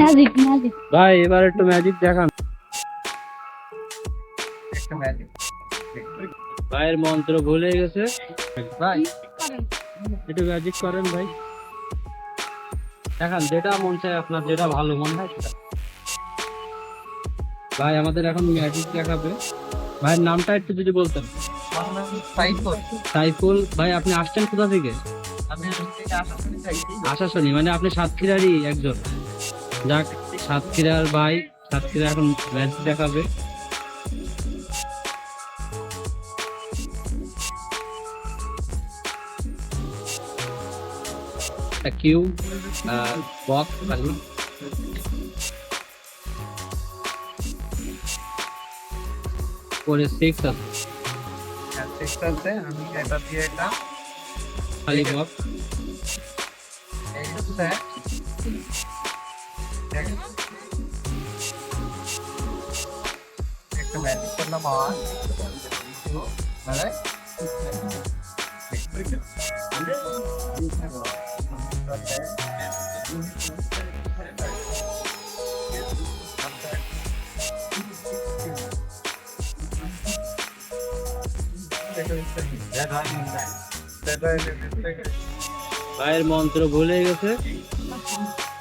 Magic magic ভাই এবার একটু ম্যাজিক দেখান। একটা ম্যাজিক ভাইয়ের মন্ত্র ভুলে গেছে। ভাই। একটু ম্যাজিক করেন ভাই। দেখান যেটা মন চায় আপনার যেটা ভালো মনে হয় সেটা। ভাই আমাদের এখন ম্যাজিক দেখাবে। ভাইয়ের নামটা একটু যদি বলতেন। সাইফুল। সাইফুল ভাই আপনি আসছেন কোথা থেকে? আশাশনি মানে আপনি সাতক্ষীরারই একজন। যাক সাতক্ষীরার ভাই সাতক্ষীরা এখন ম্যাজিক দেখাবে। একটা কিউ বক্স খালি পরে সিক্স আছে। চেষ্টা আছে আমি এটা দিয়ে এটা খালি বক্স এই হচ্ছে একটা ম্যাজিক মানে মন্ত্র ভুলে গেছে?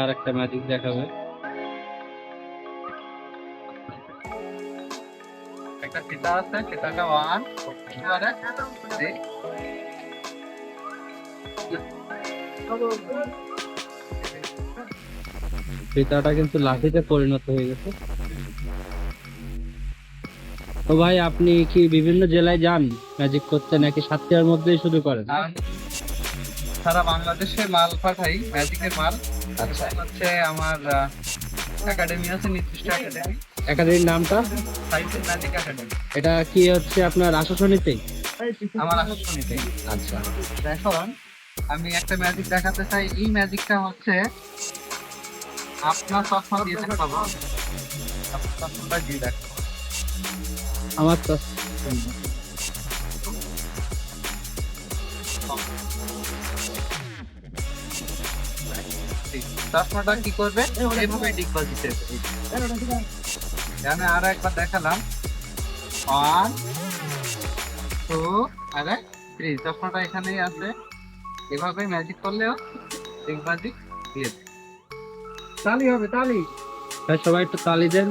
আর একটা ম্যাজিক দেখাবে। একটা ফিতা আছে ফিতাটা ওয়ান ফিতাটা কিন্তু লাঠিতে পরিণত হয়ে গেছে। তো ভাই আপনি কি বিভিন্ন জেলায় যান? ম্যাজিক করতে নাকি সাতক্ষীরার মধ্যেই শুরু করেন? সারা বাংলাদেশে মাল পাঠাই ম্যাজিকের মাল। আচ্ছা। হচ্ছে আমার একাডেমি আছে নির্দিষ্ট একাডেমি একাডেমির নামটা? সাইফুল ম্যাজিক একাডেমি এটা কি হচ্ছে আপনার আশাশনীতেই আমার আসনিতে আচ্ছা। এখন আমি একটা ম্যাজিক দেখাতে চাই। এই ম্যাজিকটা হচ্ছে আপনার চশমা দিয়ে দেখাবো। আপনার চশমাটা দিয়ে দেখাবো। আমার তো চশমাটা কি করবে? এভাবে ডিগবাজ দিতে আমি আরও একবার দেখালাম। ওয়ান টু আরে থ্রি চশমাটা এখানেই আছে। এভাবে ম্যাজিক করলেও ডিগবাজি দিয়ে। তালি হবে তালি। ভাই সবাই একটু তালি দেন।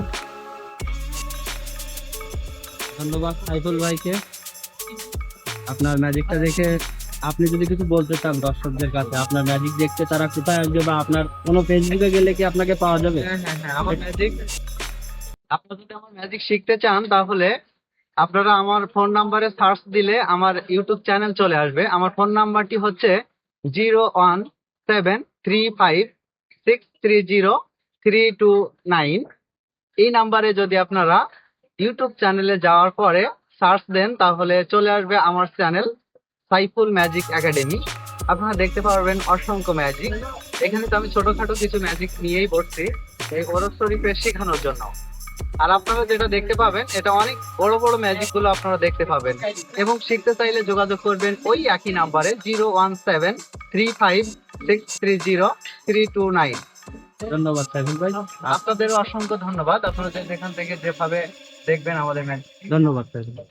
ধন্যবাদ সাইফুল ভাইকে। আপনার ম্যাজিকটা দেখে আপনি যদি কিছু বলতে চান দর্শকদের কাছে, আপনার ম্যাজিক দেখতে তারা কোথায় আসবে বা আপনার কোনো ফেসবুকে গেলে কি আপনাকে পাওয়া যাবে? হ্যাঁ হ্যাঁ হ্যাঁ আমার ম্যাজিক। আপনারা যদি আমার ম্যাজিক শিখতে চান তাহলে আপনারা আমার ফোন নাম্বারে সার্চ দিলে আমার ইউটিউব চ্যানেল চলে আসবে। আমার ফোন নাম্বারটি হচ্ছে zero one seven three five six three zero three two nine. এই নাম্বারে যদি আপনারা ইউটিউব চ্যানেলে যাওয়ার পরে সার্চ দেন তাহলে চলে আসবে আমার চ্যানেল সাইফুল ম্যাজিক একাডেমি। আপনারা দেখতে পারবেন অসংখ্য ম্যাজিক। এখানে তো আমি ছোটখাটো কিছু ম্যাজিক নিয়েই বসছি এই ওরস শরীফে শেখানোর জন্য। আর আপনারা যেটা দেখতে পাবেন এটা অনেক বড় বড় ম্যাজিকগুলো আপনারা দেখতে পাবেন। এবং শিখতে চাইলে যোগাযোগ করবেন ওই একই নাম্বারে zero one seven three five six three zero three two nine. ধন্যবাদ সাইফুল ভাই। আপনাদের অসংখ্য ধন্যবাদ। আপনারা যেখান থেকে যেভাবে দেখবেন আমাদের ম্যাচ ধন্যবাদ ভাই।